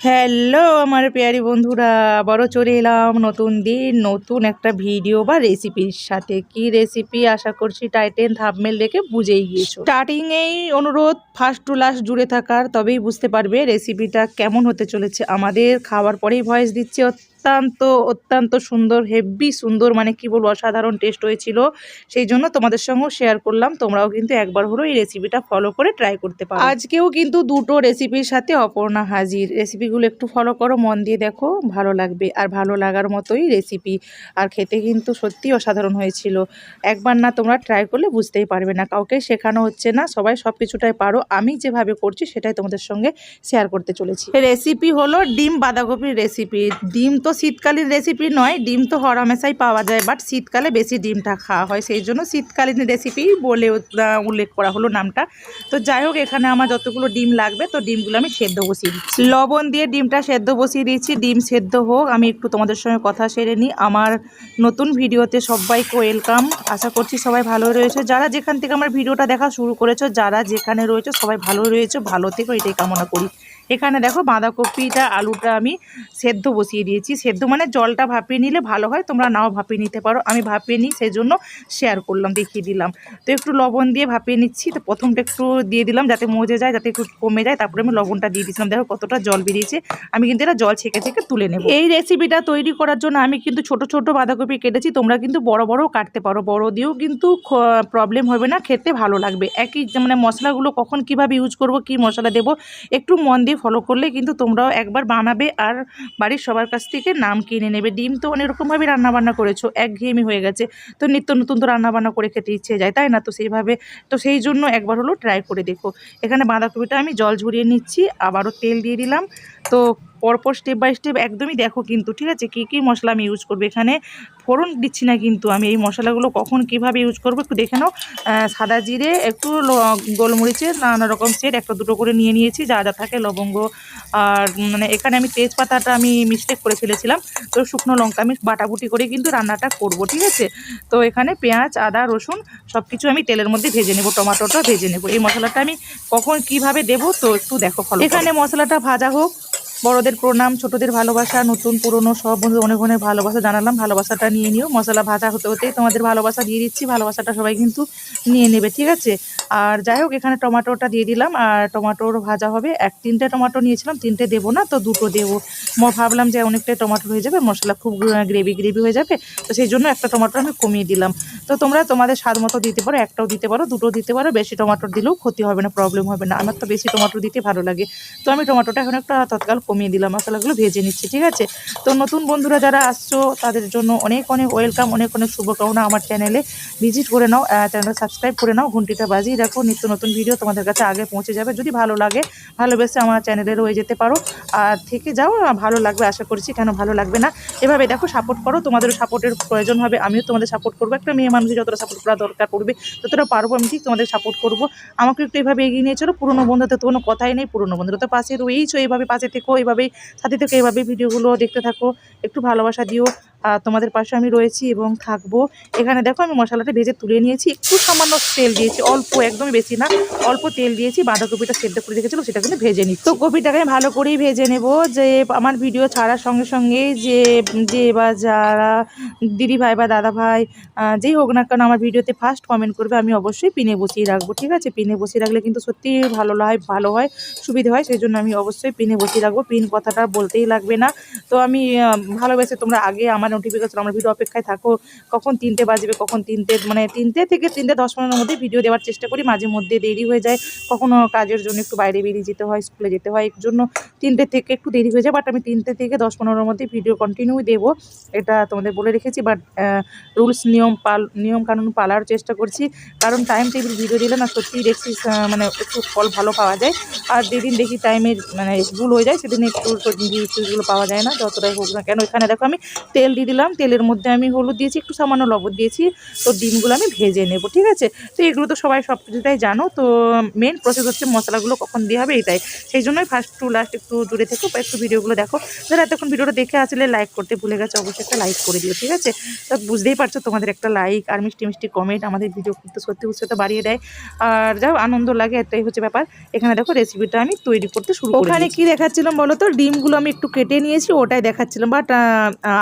Hello আমার পেয়ারি বন্ধুরা, আবারও চলে এলাম নতুন দিন, নতুন একটা ভিডিও বা রেসিপির সাথে। কি রেসিপি আশা করছি টাইটেন থাপমেল দেখে বুঝেই গিয়েছো। স্টার্টিংয়েই অনুরোধ ফার্স্ট টু লাস্ট জুড়ে থাকার, তবেই বুঝতে পারবে রেসিপিটা কেমন হতে চলেছে। আমাদের খাওয়ার পরেই ভয়েস দিচ্ছে অত্যন্ত অত্যন্ত সুন্দর হেভি সুন্দর মানে কি বলব, অসাধারণ টেস্ট হয়েছিল। সেই জন্য তোমাদের সঙ্গেও শেয়ার করলাম। তোমরাও কিন্তু একবার হলো এই রেসিপিটা ফলো করে ট্রাই করতে পারো। আজকেও কিন্তু দুটো রেসিপির সাথে অপর্ণা হাজির। রেসিপিগুলো একটু ফলো করো, মন দিয়ে দেখো, ভালো লাগবে। আর ভালো লাগার মতোই রেসিপি আর খেতে কিন্তু সত্যি অসাধারণ হয়েছিল। একবার না তোমরা ট্রাই করলে বুঝতেই পারবে না। কাউকে শেখানো হচ্ছে না, সবাই সব কিছুটাই পারো। আমি যেভাবে করছি, সেটাই তোমাদের সঙ্গে শেয়ার করতে চলেছি। রেসিপি হলো ডিম বাঁধাকপির রেসিপি ডিম তো শীতকালীন রেসিপি নয়, ডিম তো হরহামেশাই পাওয়া যায় বাট শীতকালে বেশি ডিমটা খাওয়া হয়, সেই জন্য শীতকালীন রেসিপি বলে উল্লেখ করা হলো নামটা। তো যাই হোক, এখানে আমার যতগুলো ডিম লাগবে, তো ডিমগুলো আমি সেদ্ধ বসিয়ে দিচ্ছি। লবণ দিয়ে ডিমটা সেদ্ধ বসিয়ে দিয়েছি, ডিম সেদ্ধ হোক, আমি একটু তোমাদের সঙ্গে কথা সেরে নিই। আমার নতুন ভিডিওতে সবাইকে ওয়েলকাম আশা করছি সবাই ভালো রয়েছে। যারা যেখান থেকে আমার ভিডিওটা দেখা শুরু করেছ, যারা যেখানে রয়েছে, সবাই ভালো রয়েছে, ভালো থেকো, এটাই কামনা করি। এখানে দেখো বাঁধাকপিটা, আলুটা আমি সেদ্ধ বসিয়ে দিয়েছি। সেদ্ধ মানে জলটা ভাপিয়ে নিলে ভালো হয়, তোমরা নাও ভাপিয়ে নিতে পারো। আমি ভাপিয়ে নিই সেই জন্য শেয়ার করলাম, দেখিয়ে দিলাম। তো একটু লবণ দিয়ে ভাপিয়ে নিচ্ছি, তো প্রথমটা একটু দিয়ে দিলাম যাতে মজে যায়, যাতে একটু কমে যায়, তারপরে আমি লবণটা দিয়ে দিয়েছিলাম। দেখো কতটা জল বেরিয়েছে, আমি কিন্তু এটা জল ছেঁকে ছেঁকে তুলে নেব। এই রেসিপিটা তৈরি করার জন্য আমি কিন্তু ছোট ছোট বাঁধাকপি কেটেছি, তোমরা কিন্তু বড়, বড়ও কাটতে পারো। বড় দিয়েও কিন্তু প্রবলেম হবে না, খেতে ভালো লাগবে। একই মানে মশলাগুলো কখন কীভাবে ইউজ করব, কি মশলা দেব, একটু মন দিয়ে ফলো করলে কিন্তু তোমরাও একবার বানাবে আর বাড়ির সবার কাছ থেকে নাম কিনে নেবে। ডিম তো অনেক রকমভাবে রান্নাবান্না করেছ, একঘেয়েমি হয়ে গেছে। তো নিত্য নতুন তো রান্নাবান্না করে খেতে ইচ্ছে যায়, তাই না? তো সেইভাবে, তো সেই জন্য একবার হলো ট্রাই করে দেখো। এখানে বাঁধাকপিটা আমি জল ঝরিয়ে নিচ্ছি, আবারও তেল দিয়ে দিলাম। তো পরপর স্টেপ বাই স্টেপ একদমই দেখো কিন্তু, ঠিক আছে? কী কী মশলা আমি ইউজ করব? এখানে ফোড়ন দিচ্ছি না কিন্তু আমি। এই মশলাগুলো কখন কীভাবে ইউজ করব একটু দেখে নাও। সাদা জিরে, একটু গোলমরিচের নানা রকম সেট একটা দুটো করে নিয়ে নিয়েছি, যা যা থাকে, লবঙ্গ। আর মানে এখানে আমি তেজপাতাটা আমি মিস্টেক করে ফেলেছিলাম। তো শুকনো লঙ্কা আমি বাটাবুটি করে কিন্তু রান্নাটা করব, ঠিক আছে? তো এখানে পেঁয়াজ, আদা, রসুন সব কিছু আমি তেলের মধ্যে ভেজে নেব, টমাটোটা ভেজে নেব। এই মশলাটা আমি কখন কীভাবে দেবো তো একটু দেখো এখানে মশলাটা ভাজা হোক। বড়দের প্রণাম, ছোটদের ভালোবাসা, নতুন, পুরনো সব বন্ধু অনেক অনেক ভালোবাসা জানালাম। ভালোবাসাটা নিয়ে নিও। মশলা ভাজা হতে হতেই তোমাদের ভালোবাসা দিয়ে দিচ্ছি। ভালোবাসাটা সবাই কিন্তু নিয়ে নেবে, ঠিক আছে? আর যাই হোক, এখানে টমাটোটা দিয়ে দিলাম। আর টমাটোর ভাজা হবে। এক তিনটে টমাটো নিয়েছিলাম। তিনটে দেবো না, তো দুটো দেবো। ভাবলাম যে অনেকটাই টমাটো হয়ে যাবে। মশলা খুব গ্রেভি গ্রেভি হয়ে যাবে। তো সেই জন্য একটা টমাটো আমি কমিয়ে দিলাম। তো তোমরা তোমাদের স্বাদ মতো দিতে পারো, একটাও দিতে পারো, দুটো দিতে পারো, বেশি টমাটো দিলেও ক্ষতি হবে না প্রবলেম হবে না। আমার তো বেশি টমাটো দিতে ভালো লাগে। তো আমি টমাটোটা এখন একটা তৎকাল কমিয়ে দিলাম, মশলাগুলো ভেজে নিচ্ছি, ঠিক আছে? তো নতুন বন্ধুরা যারা আসছো, তাদের জন্য অনেক অনেক ওয়েলকাম অনেক অনেক শুভকামনা আমার চ্যানেলে ভিজিট করে নাও চ্যানেলটা সাবস্ক্রাইব করে নাও, ঘন্টিটা বাজিয়ে রাখো, নিত্য নতুন ভিডিও তোমাদের কাছে আগে পৌঁছে যাবে। যদি ভালো লাগে, ভালোবেসে আমার চ্যানেলে রয়ে যেতে পারো। আর থেকে যাও ভালো লাগবে আশা করছি, কেন ভালো লাগবে না। এভাবে দেখো সাপোর্ট করো, তোমাদেরও সাপোর্টের প্রয়োজন হবে, আমিও তোমাদের সাপোর্ট করব। একটা মেয়ে মানুষের যতটা সাপোর্ট করা দরকার পড়বে, ততটা পারব আমি ঠিক তোমাদের সাপোর্ট করব। আমাকে একটু এভাবে এগিয়ে নিয়ে চলো, পুরোনো বন্ধুদের তো কোনো কথাই নেই, পুরনো বন্ধুরা তো পাশে রয়েইছো এইভাবে পাশে থেকো এইভাবেই সাথে থেকে এইভাবে ভিডিওগুলো দেখতে থাকো, একটু ভালোবাসা দিও। তোমাদের পাশে আমি রয়েছি এবং থাকব। এখানে দেখো আমি মশলাটা ভেজে তুলে নিয়েছি। একটু সামান্য তেল দিয়েছি, অল্প, একদমই বেশি না। অল্প তেল দিয়েছি, বাঁধাকপিটা সেদ্ধ করে রেখেছিলো, সেটা কিন্তু ভেজে নিচ্ছি। তো কপিটাকে আমি ভালো করেই ভেজে নেব। যে আমার ভিডিও ছাড়ার সঙ্গে সঙ্গে যে যে বা যারা দিদি ভাই বা দাদা ভাই যেই হোক না কেন আমার ভিডিওতে ফার্স্ট কমেন্ট করবে, আমি অবশ্যই পিনে বসিয়ে রাখব, ঠিক আছে? পিনে বসিয়ে রাখলে কিন্তু সত্যি ভালো হয় ভালো হয়, সুবিধা হয়, সেই জন্য আমি অবশ্যই পিনে বসিয়ে রাখব। পিন কথাটা বলতেই লাগবে না। তো আমি ভালোবেসে তোমরা আগে আমার নোটিফিকেশন আমার ভিডিও অপেক্ষায় থাকো। কখন তিনটে বাজবে, কখন তিনটে মানে তিনটে থেকে তিনটে, দশ পনেরোর মধ্যে ভিডিও দেওয়ার চেষ্টা করি। মাঝে মধ্যে দেরি হয়ে যায়। কখনো কাজের জন্য একটু বাইরে বেরিয়ে যেতে হয়, স্কুলে যেতে হয়, এর জন্য তিনটে থেকে একটু দেরি হয়ে যায়। বাট আমি তিনটে থেকে দশ পনেরোর মধ্যে ভিডিও কন্টিনিউ দেবো। এটা তোমাদের বলে রেখেছি। বাট রুলস নিয়ম পাল, নিয়ম কানুন পালার চেষ্টা করছি। কারণ টাইম টেবিল ভিডিও দিলে না সত্যিই দেখছি মানে একটু ফল ভালো পাওয়া যায়। আর যেদিন দেখি টাইমের মানে ভুল হয়ে যায়, সেদিন একটু পাওয়া যায় না, যতটাই হোক না কেন। এখানে দেখো আমি তেল দিয়ে দিয়ে দিলাম তেলের মধ্যে আমি হলুদ দিয়েছি একটু সামান্য লবণ দিয়েছি তো ডিমগুলো আমি ভেজে নেব ঠিক আছে? তো এগুলো তো সবাই সব কিছুটাই জানো তো মেন প্রসেস হচ্ছে মশলাগুলো কখন দিয়ে হবে এটাই। সেই জন্যই ফার্স্ট টু লাস্ট একটু দূরে থেকো বা একটু ভিডিওগুলো দেখো। যারা এতক্ষণ ভিডিওটা দেখে আসলে লাইক করতে ভুলে গেছে অবশ্যই একটা লাইক করে দিও ঠিক আছে? তো বুঝতেই পারছ তোমাদের একটা লাইক আর মিষ্টি মিষ্টি কমেন্ট আমাদের ভিডিও করতে সত্যি উৎসাহটা বাড়িয়ে দেয়। আর যাও আনন্দ লাগে এটাই হচ্ছে ব্যাপার। এখানে দেখো রেসিপিটা আমি তৈরি করতে শুরু ওখানে কি দেখাচ্ছিলাম বলো তো? ডিমগুলো আমি একটু কেটে নিয়েছি ওটাই দেখাচ্ছিলাম। বাট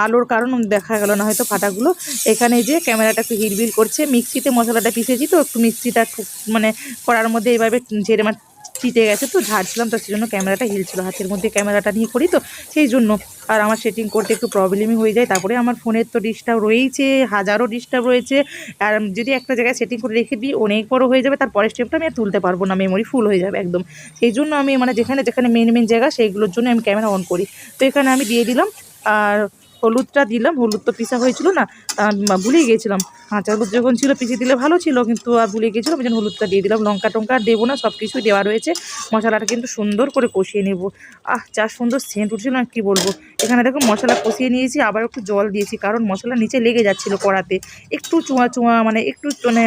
আলোর কারণ দেখা গেল না, হয়তো ফাটাগুলো। এখানে যে ক্যামেরাটা একটু হিলবিল করছে, মিক্সিতে মশলাটা পিসেছি তো, একটু মিক্সিটা মানে করার মধ্যে এইভাবে ঝেড়ে মানে চিটে গেছে তো, ঝাড়ছিলাম তো সেই জন্য ক্যামেরাটা হিলছিল হাতের মধ্যে ক্যামেরাটা নিয়ে করি তো, সেই জন্য। আর আমার সেটিং করতে একটু প্রবলেমই হয়ে যায়, তারপরে আমার ফোনের তো ডিস্টার্ব রয়েইছে, হাজারো ডিস্টার্ব রয়েছে। আর যদি একটা জায়গায় সেটিং করে রেখে দিই, অনেক বড় হয়ে যাবে তার পরের স্টেপটা আমি আর তুলতে পারব না মেমোরি ফুল হয়ে যাবে একদম। সেই জন্য আমি মানে যেখানে যেখানে মেন মেন জায়গা, সেইগুলোর জন্য আমি ক্যামেরা অন করি। তো এখানে আমি দিয়ে দিলাম, আর হলুদটা দিলাম, হলুদ তো পিসা হয়েছিল না ভুলে গিয়েছিলাম কাঁচা হলুদ যখন ছিল পিছিয়ে দিলে ভালো ছিল, কিন্তু আর ভুলে গিয়েছিলাম ওই জন্য হলুদটা দিয়ে দিলাম। লঙ্কা টঙ্কা দেবো না সব কিছুই দেওয়া রয়েছে। মশলাটা কিন্তু সুন্দর করে কষিয়ে নেব। আহ যা সুন্দর সেন্ট উঠছিল না, কী বলব? এখানে দেখো মশলা কষিয়ে নিয়েছি, আবার একটু জল দিয়েছি, কারণ মশলা নিচে লেগে যাচ্ছিল কড়াতে। একটু চুয়া চুয়া মানে একটু মানে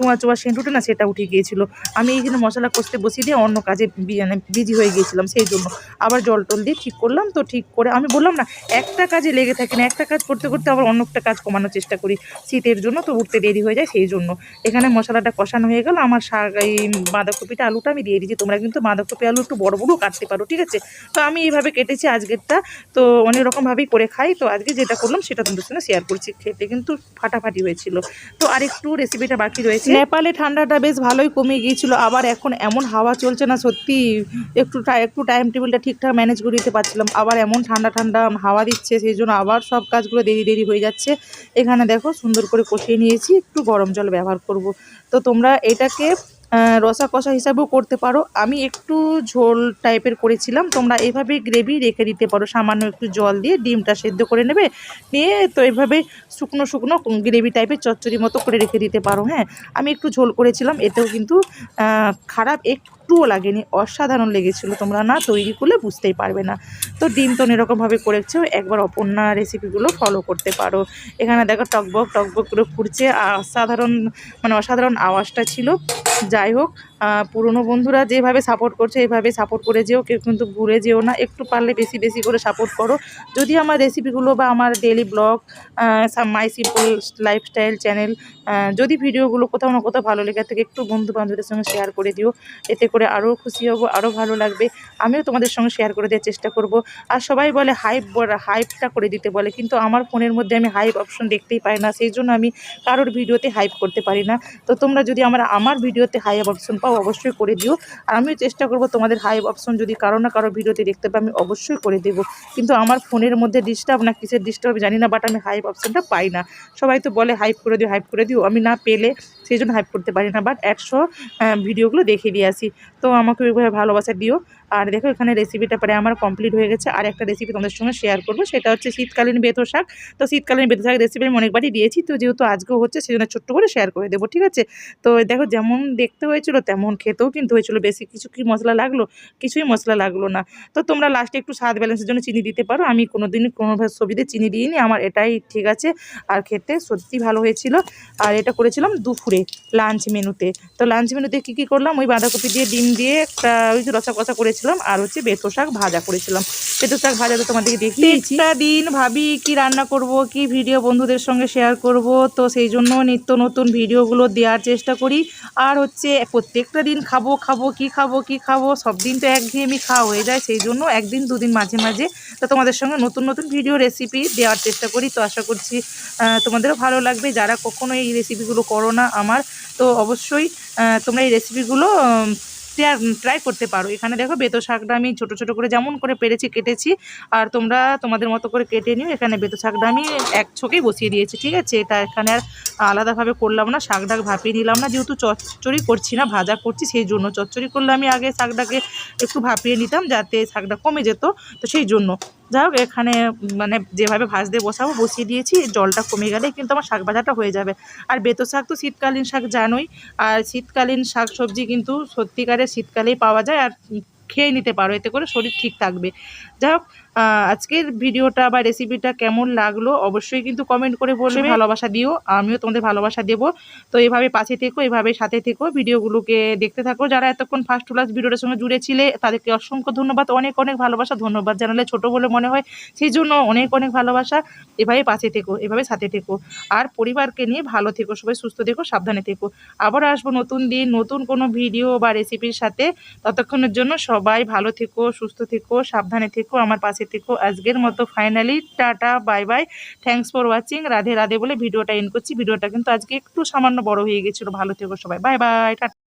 চুয়া চুয়া উঠে না সেটা উঠে গিয়েছিল। আমি এই জন্য মশলা কষতে বসিয়ে দিয়ে অন্য কাজে মানে বিজি হয়ে গিয়েছিলাম সেই জন্য। আবার জল টল দিয়ে ঠিক করলাম তো ঠিক করে আমি বললাম না, একটা কাজে লেগে থাকি না, একটা কাজ করতে করতে আবার অন্য একটা কাজ কমানোর চেষ্টা করি। শীতের জন্য তো উঠতে দেরি হয়ে যায় সেই জন্য। এখানে মশলাটা কষানো হয়ে গেল, আমার শাক এই বাঁধাকপিটা, আলুটা আমি দিয়ে দিয়েছি। তোমরা কিন্তু বাঁধাকপি, আলু একটু বড় বড়ও কাটতে পারো, ঠিক আছে? তো আমি এইভাবে কেটেছি আজকেরটা। তো অনেক রকমভাবেই করে খাই। তো আজকে যেটা করলাম সেটা তোমাদের সঙ্গে শেয়ার করছি। খেতে কিন্তু ফাটাফাটি হয়েছিল। তো আরেকটু রেসিপিটা বাকি রয়েছে। নেপালে ঠান্ডাটা বেশ ভালোই কমে গিয়েছিল, আবার এখন এমন হাওয়া চলছে না, সত্যি একটু একটু টাইম টেবিলটা ঠিকঠাক ম্যানেজ করে দিতে পারছিলাম। আবার এমন ঠান্ডা ঠান্ডা হাওয়া দিচ্ছে, সেই জন্য আবার সব কাজগুলো দেরি দেরি হয়ে যাচ্ছে। এখানে দেখো সুন্দর করে কষিয়ে নিয়েছি, একটু গরম জল ব্যবহার করব। তো তোমরা এটাকে রসা কষা হিসাবেও করতে পারো। আমি একটু ঝোল টাইপের করেছিলাম। তোমরা এভাবে গ্রেভি রেখে দিতে পারো। সামান্য একটু জল দিয়ে ডিমটা সেদ্ধ করে নেবে। নিয়ে তো এভাবে শুকনো শুকনো গ্রেভি টাইপের চচ্চড়ি মতো করে রেখে দিতে পারো। হ্যাঁ আমি একটু ঝোল করেছিলাম। এতেও কিন্তু খারাপ খারাপ একটুও লাগেনি, অসাধারণ লেগেছিলো তোমরা না তৈরি করলে বুঝতেই পারবে না। তো ডিম তো এরকমভাবে করেছ একবার অপর্ণা রেসিপিগুলো ফলো করতে পারো। এখানে দেখো টকবক টকবক করে ফুটছে অসাধারণ মানে অসাধারণ আওয়াজটা ছিল। যাই হোক পুরনো বন্ধুরা যেভাবে সাপোর্ট করছে এইভাবে সাপোর্ট করে যেও, কেউ কিন্তু ভুলে যেও না। একটু পারলে বেশি বেশি করে সাপোর্ট করো। যদি আমার রেসিপিগুলো বা আমার daily blog my simple lifestyle channel যদি ভিডিওগুলো কোথাও না কোথাও ভালো লেগে থাকে, একটু বন্ধু বান্ধবদের সঙ্গে শেয়ার করে দিও। এতে করে আরও খুশি হব আরও ভালো লাগবে। আমিও তোমাদের সঙ্গে শেয়ার করে দেওয়ার চেষ্টা করব। আর সবাই বলে হাইপ হাইপটা করে দিতে বলে, কিন্তু আমার ফোনের মধ্যে আমি হাইপ অপশন দেখতেই পাই না। সেই জন্য আমি কারোর ভিডিওতে হাইপ করতে পারি না। তো তোমরা যদি আমার আমার ভিডিওতে হাইপ অপশন পাও অবশ্যই করে দিও। আর আমিও চেষ্টা করব তোমাদের হাইভ অপশন যদি কারও না কারও ভিডিওতে দেখতে পাই, আমি অবশ্যই করে দেব। কিন্তু আমার ফোনের মধ্যে ডিস্টার্ব না, কিসের ডিস্টার্ব জানি না বাট আমি হাইভ অপশনটা পাই না। সবাই তো বলে হাইপ করে দিও হাইপ করে দিও। আমি না পেলে সেই জন্য হাইপ করতে পারি না বাট একশো ভিডিওগুলো দেখে দিয়ে আসি। তো আমাকে ওইভাবে ভালোবাসা দিও। আর দেখো এখানে রেসিপিটা পরে আমার কমপ্লিট হয়ে গেছে। আর একটা রেসিপি তোমাদের সঙ্গে শেয়ার করব, সেটা হচ্ছে শীতকালীন বেতো শাক। তো শীতকালীন বেতো শাক রেসিপি আমি অনেকবারই দিয়েছি, তো যেহেতু আজকেও হচ্ছে সেই জন্য ছোট্ট করে শেয়ার করে দেবো, ঠিক আছে? তো দেখো যেমন দেখতে হয়েছিল, তেমন খেতেও কিন্তু হয়েছিল। বেশি কিছু কি মশলা লাগল? কিছুই মশলা লাগল না। তো তোমরা লাস্টে একটু স্বাদ ব্যালেন্সের জন্য চিনি দিতে পারো। আমি কোনো দিন কোনো ছবিতে চিনি দিইনি, আমার এটাই ঠিক আছে। আর খেতে সত্যি ভালো হয়েছিল। আর এটা করেছিলাম দুপুরে। লাঞ্চ মেনুতে। তো লাঞ্চ মেনুতে কী কী করলাম? ওই বাঁধাকপি দিয়ে, ডিম দিয়ে একটা ওই রসা কষা করেছিলাম আর হচ্ছে বেতো শাক ভাজা করেছিলাম। বেতো শাক ভাজা তো তোমাদেরকে দেখিয়েছি। দিন ভাবি কি রান্না করব, কি ভিডিও বন্ধুদের সঙ্গে শেয়ার করব, তো সেই জন্য নিত্য নতুন ভিডিওগুলো দেওয়ার চেষ্টা করি। আর হচ্ছে প্রত্যেকটা দিন খাব খাব, কি খাব কি খাব, সব দিন তো একঘেয়েমি খাওয়া হয়ে যায়, সেই জন্য একদিন, দুদিন মাঝে মাঝে তো তোমাদের সঙ্গে নতুন নতুন ভিডিও রেসিপি দেওয়ার চেষ্টা করি। তো আশা করছি তোমাদেরও ভালো লাগবে। যারা কখনো এই রেসিপিগুলো করো না, আমার তো অবশ্যই তোমরা এই রেসিপিগুলো ট্রাই করতে পারো। এখানে দেখো বেতো শাকটা আমি ছোটো ছোটো করে যেমন করে পেরেছি, কেটেছি। আর তোমরা তোমাদের মতো করে কেটে নিও। এখানে বেতো শাকটা আমি এক ছোকেই বসিয়ে দিয়েছি, ঠিক আছে? এটা এখানে আর আলাদাভাবে করলাম না। শাক ডাক ভাপিয়ে নিলাম না। যেহেতু চচ্চড়ি করছি না, ভাজা করছি, সেই জন্য চচ্চড়ি করলে আমি আগে শাকটাকে একটু ভাপিয়ে নিতাম, যাতে শাকটা কমে যেত। তো সেই জন্য। যাই হোক, এখানে মানে যেভাবে ভাজ দিয়ে বসাবো, বসিয়ে দিয়েছি, জলটা কমে গেলে কিন্তু আমার শাক ভাজাটা হয়ে যাবে। আর বেতো শাক তো শীতকালীন শাক জানোই, আর শীতকালীন শাক সবজি কিন্তু সত্যিকারের শীতকালেই পাওয়া যায়, আর খেয়ে নিতে পারো, এতে করে শরীর ঠিক থাকবে। যাই হোক আজকের ভিডিওটা বা রেসিপিটা কেমন লাগল অবশ্যই কিন্তু কমেন্ট করে বলবে। ভালোবাসা দিও আমিও তোমাদের ভালোবাসা দেবো। তো এভাবে পাশে থেকো এভাবে সাথে থেকো ভিডিওগুলোকে দেখতে থাকো। যারা এতক্ষণ ফার্স্ট ক্লাস ভিডিওটার সঙ্গে জুড়েছিলে তাদেরকে অসংখ্য ধন্যবাদ অনেক অনেক ভালোবাসা ধন্যবাদ জানালে ছোট বলে মনে হয়। সেই জন্য অনেক অনেক ভালোবাসা। এভাবে পাশে থেকো এভাবে সাথে থেকো। আর পরিবারকে নিয়ে ভালো থেকো সবাই সুস্থ থেকো সাবধানে থেকো। আবার আসব নতুন দিন নতুন কোনো ভিডিও বা রেসিপির সাথে। ততক্ষণের জন্য সবাই ভালো থেকো সুস্থ থেকো সাবধানে থেকো। আমার পাশে থেকো। আজকের মতো finally tata bye bye thanks for watching Radhe Radhe বলে ভিডিওটা এন্ড করছি। ভিডিওটা কিন্তু আজকে একটু সামান্য বড় হয়ে গেছিল। ভালো থেকো সবাই। Bye bye tata.